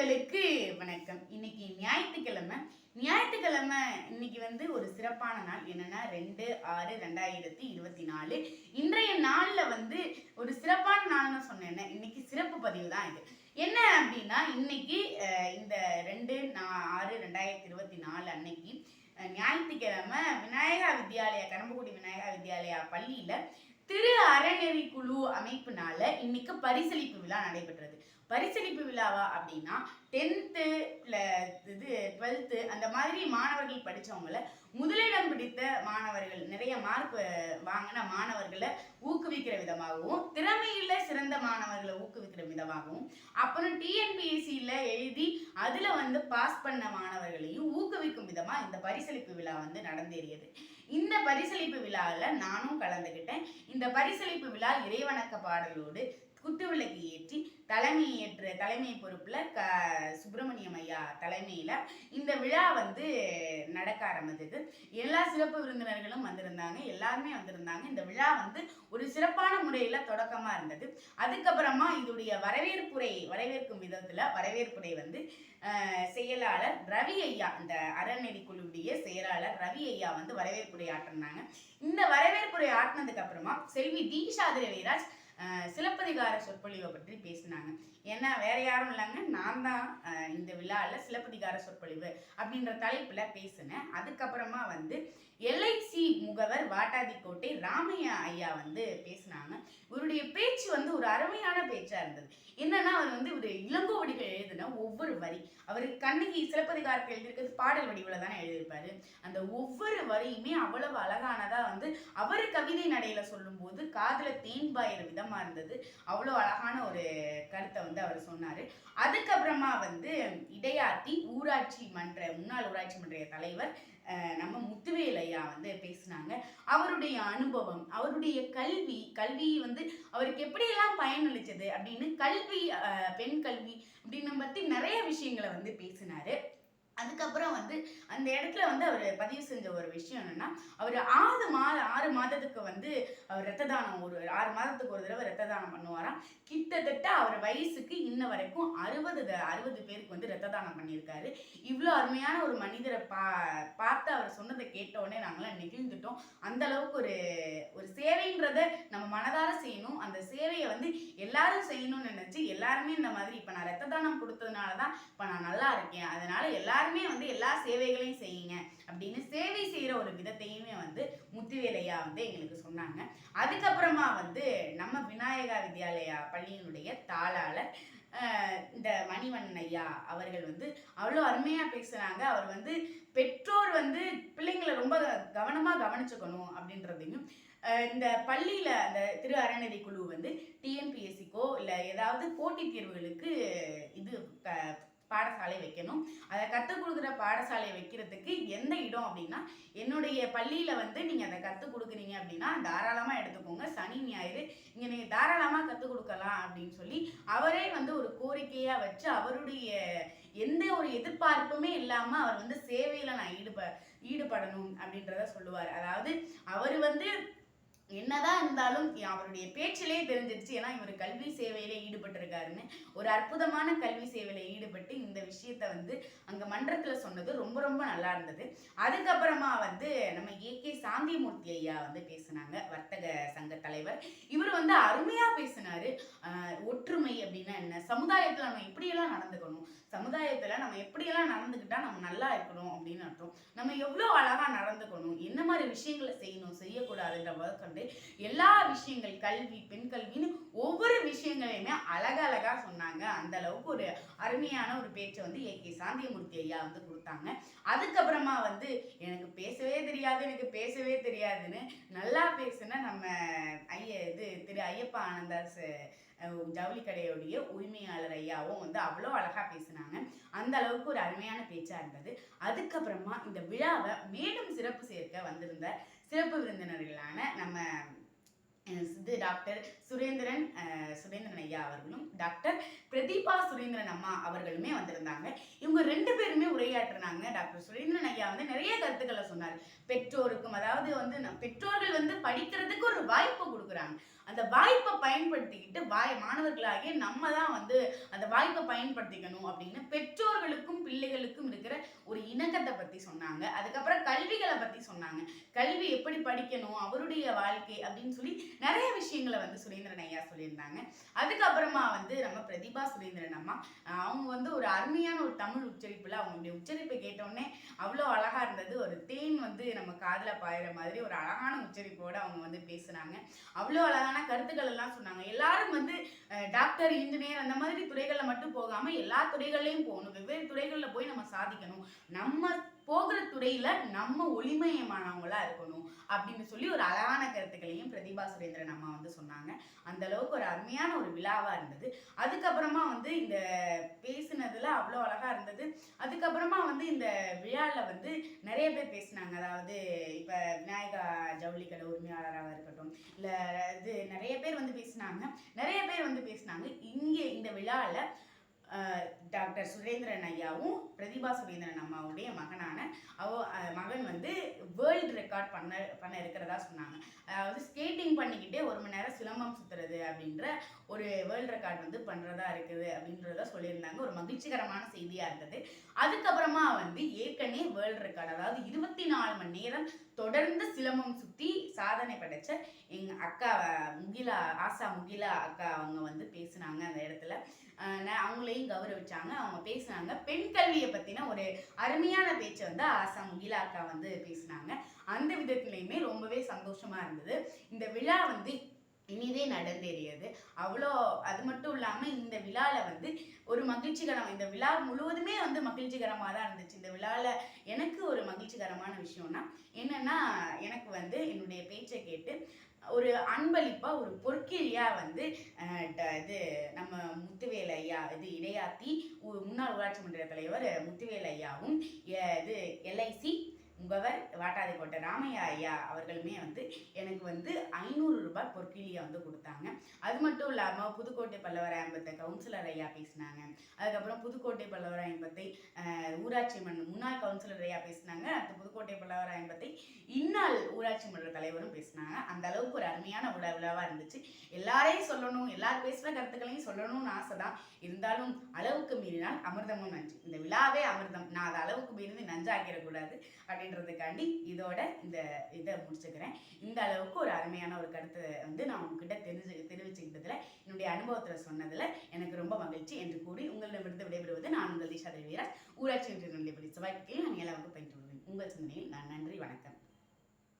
உள்ளங்களுக்கு வணக்கம். இன்னைக்கு ஞாயிற்றுக்கிழமை. ஞாயிற்றுக்கிழமை இன்னைக்கு வந்து ஒரு சிறப்பான நாள். என்னன்னா ரெண்டு ஆறு ரெண்டாயிரத்தி இருபத்தி நாலு இன்றைய நாள்ல வந்து ஒரு சிறப்பான நாள்னு சொன்னேன் இன்னைக்கு சிறப்பு பதிவு தான் இது. என்ன அப்படின்னா இன்னைக்கு இந்த ரெண்டு நா- ஆறு ரெண்டாயிரத்தி இருபத்தி நாலு அன்னைக்கு ஞாயிற்றுக்கிழமை விநாயகா வித்யாலயா கரம்பக்குடி விநாயகா வித்யாலயா பள்ளியில திரு அறநெறி குழு அமைப்புனால இன்னைக்கு பரிசளிப்பு விழா நடைபெற்றது. பரிசளிப்பு விழாவா அப்படின்னா டென்த்து இது டுவெல்த்து அந்த மாதிரி மாணவர்கள் படித்தவங்கள முதலிடம் பிடித்த மாணவர்கள் நிறைய மார்க் வாங்கின மாணவர்களை ஊக்குவிக்கிற விதமாகவும் திறமையில சிறந்த மாணவர்களை ஊக்குவிக்கிற விதமாகவும் அப்புறம் டிஎன்பிஎஸ்சியில் எழுதி அதில் வந்து பாஸ் பண்ண மாணவர்களையும் ஊக்குவிக்கும் விதமாக இந்த பரிசளிப்பு விழா வந்து நடந்தேறியது. இந்த பரிசளிப்பு விழாவில் நானும் கலந்துக்கிட்டேன் இந்த பரிசளிப்பு விழா இறைவணக்க பாடலோடு குத்துவிளக்கு ஏற்றி தலைமை ஏற்ற தலைமை பொறுப்பில் க சுப்பிரமணியம் ஐயா தலைமையில் இந்த விழா வந்து நடக்க ஆரம்பித்தது. எல்லா சிறப்பு விருந்தினர்களும் வந்திருந்தாங்க எல்லாருமே வந்திருந்தாங்க. இந்த விழா வந்து ஒரு சிறப்பான முறையில் தொடக்கமாக இருந்தது. அதுக்கப்புறமா இதோடைய வரவேற்புரை வரவேற்கும் விதத்துல வரவேற்புரை வந்து செயலாளர் ரவி ஐயா இந்த அறநெறி குழுவுடைய செயலாளர் ரவி ஐயா வந்து வரவேற்புரை ஆட்டினாங்க இந்த வரவேற்புரை ஆட்டினதுக்கு அப்புறமா செல்வி தீஷா திரவிராஜ் சிலப்பதிகார சொற்பொழிவை பற்றி பேசினாங்க. ஏன்னா வேற யாரும் இல்லைங்க நான் தான் இந்த விழாவில் சிலப்பதிகார சொற்பொழிவு அப்படின்ற தலைப்பில் பேசினேன். அதுக்கப்புறமா வந்து எல்ஐசி முகவர் வாட்டாதிக்கோட்டை ராமையா ஐயா வந்து பேசினாங்க. இவருடைய பேச்சு வந்து ஒரு அருமையான பேச்சாக இருந்தது. என்னன்னா அவர் வந்து ஒரு இளங்கோவடிகள் எழுதின ஒவ்வொரு வரி. அவர் கண்ணகி சிலப்பதிகாரத்தில் எழுதியிருக்கிறது பாடல் வடிவில் தானே எழுதியிருப்பாரு. அந்த ஒவ்வொரு வரியுமே அவ்வளவு அழகானதா வந்து அவர் கவிதை நடையில சொல்லும்போது காதில் தேன் பாயிற விதமா இருந்தது. அவ்வளோ அழகான ஒரு கருத்தை வந்து அவர் சொன்னார். அதுக்கப்புறமா வந்து இடையாத்தி ஊராட்சி மன்ற முன்னாள் ஊராட்சி மன்ற தலைவர் நம்ம முத்துவேல் ஐயா வந்து பேசினாங்க. அவருடைய அனுபவம் அவருடைய கல்வி கல்வி வந்து அவருக்கு எப்படியெல்லாம் பயனளிச்சது அப்படின்னு கல்வி பெண் கல்வி அப்படின்னு பற்றி நிறைய விஷயங்களை வந்து பேசினாரு. அதுக்கப்புறம் வந்து அந்த இடத்துல வந்து அவர் பதிவு செஞ்ச ஒரு விஷயம் என்னன்னா அவர் ஆறு மாத ஆறு மாதத்துக்கு வந்து அவர் ரத்த தானம் ஒரு ஆறு மாதத்துக்கு ஒரு தடவை ரத்த தானம் பண்ணுவாராம். கிட்டத்தட்ட அவர் வயசுக்கு இன்ன வரைக்கும் அறுபது அறுபது பேருக்கு வந்து ரத்த தானம் பண்ணியிருக்காரு. இவ்வளோ அருமையான ஒரு மனிதரை பா பார்த்து அவர் சொன்னதை கேட்ட நாங்களாம் நெகிழ்ந்துட்டோம். அந்த அளவுக்கு ஒரு ஒரு சேவைன்றத நம்ம மனதார செய்யணும். அந்த சேவையை வந்து எல்லாரும் செய்யணும்னு நினச்சி எல்லாருமே இந்த மாதிரி இப்போ நான் ரத்த தானம் கொடுத்ததுனால தான் இப்போ நான் நல்லா இருக்கேன். அதனால எல்லாரும் வந்து எல்லா சேவைகளையும் செய்யுங்க அப்படின்னு சேவை செய்கிற ஒரு விதத்தையுமே வந்து முத்துவேலையா வந்து எங்களுக்கு சொன்னாங்க. அதுக்கப்புறமா வந்து நம்ம விநாயகா வித்யாலயா பள்ளியினுடைய தாளாளர் இந்த மணிவண்ணன் ஐயா அவர்கள் வந்து அவ்வளோ அருமையாக பேசுகிறாங்க அவர் வந்து பெற்றோர் வந்து பிள்ளைங்களை ரொம்ப கவனமாக கவனிச்சுக்கணும் அப்படின்றதையும் இந்த பள்ளியில் அந்த திரு அறநெறி குழு வந்து டிஎன்பிஎஸ்சிக்கோ இல்லை ஏதாவது போட்டித் தேர்வுகளுக்கு இது க- பாடசாலை வைக்கணும். அதை கற்றுக் கொடுக்குற பாடசாலை வைக்கிறதுக்கு எந்த இடம் அப்படின்னா என்னுடைய பள்ளியில் வந்து நீங்கள் அதை கற்றுக் கொடுக்குறீங்க அப்படின்னா தாராளமாக எடுத்துக்கோங்க. சனி ஞாயிறு இங்கே நீங்கள் தாராளமாக கற்றுக் கொடுக்கலாம் அப்படின்னு சொல்லி அவரே வந்து ஒரு கோரிக்கையாக வச்சு அவருடைய எந்த ஒரு எதிர்பார்ப்புமே இல்லாமல் அவர் வந்து சேவையில் நான் ஈடுப ஈடுபடணும் அப்படின்றத சொல்லுவார். அதாவது அவர் வந்து என்னதான் இருந்தாலும் அவருடைய பேச்சிலே தெரிஞ்சிருச்சு. ஏன்னா இவர் கல்வி சேவையில ஈடுபட்டிருக்காருன்னு. ஒரு அற்புதமான கல்வி சேவையில ஈடுபட்டு இந்த விஷயத்த வந்து அங்க மன்றத்துல சொன்னது ரொம்ப ரொம்ப நல்லா இருந்தது. அதுக்கப்புறமா வந்து நம்ம ஏ. கே. சாந்திமூர்த்தி ஐயா வந்து பேசினாங்க வர்த்தக சங்க தலைவர். இவர் வந்து அருமையா பேசினாரு. ஒற்றுமை அப்படின்னா என்ன? சமுதாயத்துல நம்ம எப்படியெல்லாம் நடந்துக்கணும். சமுதாயத்துல நம்ம எப்படியெல்லாம் நடந்துக்கிட்டா நம்ம நல்லா இருக்கணும் அப்படின்னு அர்த்தம். நம்ம எவ்வளோ அழகா நடந்துக்கணும். என்ன மாதிரி விஷயங்களை செய்யணும் செய்யக்கூடாதுன்ற முதற்கொண்டு எல்லா விஷயங்கள் கல்வி பெண் கல்வின்னு ஒவ்வொரு விஷயங்களையுமே அழகழகா சொன்னாங்க. அந்த அளவுக்கு ஒரு அருமையான ஒரு பேச்சை வந்து ஏ கே சாந்தியமூர்த்தி ஐயா வந்து கொடுத்தாங்க. அதுக்கப்புறமா வந்து எனக்கு பேசவே தெரியாது எனக்கு பேசவே தெரியாதுன்னு நல்லா பேசுன நம்ம ஐய இது திரு ஐயப்பா ஆனந்தாஸ் ஜவுளி கடையுடைய உரிமையாளர் ஐயாவும் வந்து அவ்வளோ அழகா பேசினாங்க. அந்த அளவுக்கு ஒரு அருமையான பேச்சாக இருந்தது. அதுக்கப்புறமா இந்த விழாவை மேலும் சிறப்பு சேர்க்க வந்திருந்த சிறப்பு விருந்தினர்களான நம்ம இது டாக்டர் சுரேந்திரன் சுரேந்திரன் ஐயா அவர்களும் டாக்டர் பிரதீபா சுரேந்திரன் அம்மா அவர்களுமே வந்திருந்தாங்க. இவங்க ரெண்டு பேருமே உரையாற்றினாங்க. டாக்டர் சுரேந்திரன் ஐயா வந்து நிறைய கருத்துக்களை சொன்னார். பெற்றோருக்கும் அதாவது வந்து நம் பெற்றோர்கள் வந்து படிக்கிறதுக்கு ஒரு வாய்ப்பு கொடுக்குறாங்க. அந்த வாய்ப்பை பயன்படுத்திக்கிட்டு வாய் மாணவர்களாகிய நம்ம தான் வந்து அந்த வாய்ப்பை பயன்படுத்திக்கணும் அப்படின்னு பெற்றோர்களுக்கும் பிள்ளைகளுக்கும் இருக்கிற ஒரு இணக்கத்தை பத்தி சொன்னாங்க. அதுக்கப்புறம் கல்விகளை பத்தி சொன்னாங்க. கல்வி எப்படி படிக்கணும்? அவருடைய வாழ்க்கை அப்படின்னு சொல்லி நிறைய விஷயங்களை வந்து சுரேந்திரன் ஐயா சொல்லியிருந்தாங்க. அதுக்கப்புறமா வந்து நம்ம பிரதிபா சுரேந்திரன் அம்மா அவங்க வந்து ஒரு அருமையான ஒரு தமிழ் உச்சரிப்பில் அவங்களுடைய உச்சரிப்பை கேட்டோடனே அவ்வளோ அழகாக இருந்தது. ஒரு தேன் வந்து நம்ம காதில் பாயிற மாதிரி ஒரு அழகான உச்சரிப்போடு அவங்க வந்து பேசுனாங்க. அவ்வளோ அழகான கருத்துக்கள் எல்லாம் சொன்னாங்க. எல்லாரும் வந்து டாக்டர் இன்ஜினியர் அந்த மாதிரி துறைகளில் மட்டும் போகாமல் எல்லா துறைகள்லையும் போகணும். வெவ்வேறு துறைகளில் போய் நம்ம சாதிக்கணும். நம்ம போகிற துறையில நம்ம ஒளிமயமானவங்களா இருக்கணும் அப்படின்னு சொல்லி ஒரு அழகான கருத்துக்களையும் பிரதிபா சுரேந்திரன் அம்மா வந்து சொன்னாங்க. அந்த அளவுக்கு ஒரு அருமையான ஒரு விழாவா இருந்தது. அதுக்கப்புறமா வந்து இந்த பேசினதுல அவ்வளோ அழகா இருந்தது. அதுக்கப்புறமா வந்து இந்த விழாவில் வந்து நிறைய பேர் பேசினாங்க. அதாவது இப்போ விநாயகா ஜவுளி கடை உரிமையாளராக இருக்கட்டும் இல்லை இது நிறைய பேர் வந்து பேசினாங்க. நிறைய பேர் வந்து பேசினாங்க. இங்கே இந்த விழாவில் டாக்டர் சுரேந்திரன் ஐயாவும் பிரதிபா சுரேந்திரன் அம்மாவுடைய மகனான அவ மகன் வந்து வேர்ல்டு ரெக்கார்ட் பண்ண பண்ண இருக்கிறதா சொன்னாங்க. அதாவது ஸ்டேட் பண்ணிக்கிட்டே ஒரு மணி நேரம் சிலம்பம் சுத்துறது அப்படின்ற ஒரு வேர்ல்டு ரெக்கார்ட் வந்து பண்ணுறதா இருக்குது அப்படின்றத சொல்லியிருந்தாங்க. ஒரு மகிழ்ச்சிகரமான செய்தியாக இருந்தது. அதுக்கப்புறமா வந்து ஏற்கனவே வேர்ல்டு ரெக்கார்ட் அதாவது இருபத்தி நாலு மணி நேரம் தொடர்ந்து சிலம்பம் சுற்றி சாதனை படைச்ச எங்க அக்கா முகிலா ஆசா முகிலா அக்கா அவங்க வந்து பேசுனாங்க அந்த இடத்துல. நான் அவங்களையும் கௌரவிச்சாங்க. அவங்க பேசுனாங்க. பெண் கல்வியை பற்றின ஒரு அருமையான பேச்சை வந்து ஆசா முகிலா அக்கா வந்து பேசுனாங்க. அந்த விதத்துலையுமே ரொம்பவே சந்தோஷமா இருந்தது. இந்த விழா வந்து இனிதே நடந்தேறியது. அவ்வளோ அது மட்டும் இல்லாமல் இந்த விழாவில் வந்து ஒரு மகிழ்ச்சிகரம் இந்த விழா முழுவதுமே வந்து மகிழ்ச்சிகரமாக தான் இருந்துச்சு. இந்த விழாவில் எனக்கு ஒரு மகிழ்ச்சிகரமான விஷயம்னா என்னென்னா எனக்கு வந்து என்னுடைய பேச்சை கேட்டு ஒரு அன்பளிப்பாக ஒரு பொற்கிழியாக வந்து ட- இது நம்ம முத்துவேல் ஐயா இது இடையாத்தி முன்னாள் ஊராட்சி மன்ற தலைவர் முத்துவேல் ஐயாவும் எ- இது எல்ஐசி முகவர் வாட்டாதிக்கோட்டை ராமையா ஐயா அவர்களுமே வந்து எனக்கு வந்து ஐநூறு ரூபாய் பொற்கிழியை வந்து கொடுத்தாங்க. அது மட்டும் இல்லாமல் புதுக்கோட்டை பல்லவராயம்பத்தை கவுன்சிலர் ஐயா பேசினாங்க. அதுக்கப்புறம் புதுக்கோட்டை பல்லவர ஐம்பத்தை ஊராட்சி மன்ற முன்னாள் கவுன்சிலர் ஐயா பேசினாங்க. அடுத்து புதுக்கோட்டை பல்லவராயம்பத்தை இந்நாள் ஊராட்சி மன்ற தலைவரும் பேசினாங்க. அந்த அளவுக்கு ஒரு அருமையான விழா விழாவாக இருந்துச்சு. எல்லாரையும் சொல்லணும் எல்லார் பேசுகிற கருத்துக்களையும் சொல்லணும்னு ஆசை தான். இருந்தாலும் அளவுக்கு மீறினால் அமிர்தமும் நஞ்சு. இந்த விழாவே அமிர்தம். நான் அதை அளவுக்கு மீறி நஞ்சாக்கிடக்கூடாது அப்படின்றதுக்காண்டி இதோட இந்த இதை முடிச்சுக்கிறேன். இந்த அளவுக்கு ஒரு அருமையான ஒரு கருத்தை வந்து நான் உங்ககிட்ட தெரிஞ்சு தெரிவிச்சுக்கிட்டதுல என்னுடைய அனுபவத்தில் சொன்னதில் எனக்கு ரொம்ப மகிழ்ச்சி என்று கூறி உங்களிடமிருந்து விடைபெறுவது நான் உங்கள் திஷா தேவியராஜ் ஊராட்சி ஒன்றிய நிலைப்படி செவ்வாய்க்கிழமை நான் ஏழாவது பயின்று வருவேன். உங்கள் சிந்தனையில் நான் நன்றி வணக்கம்.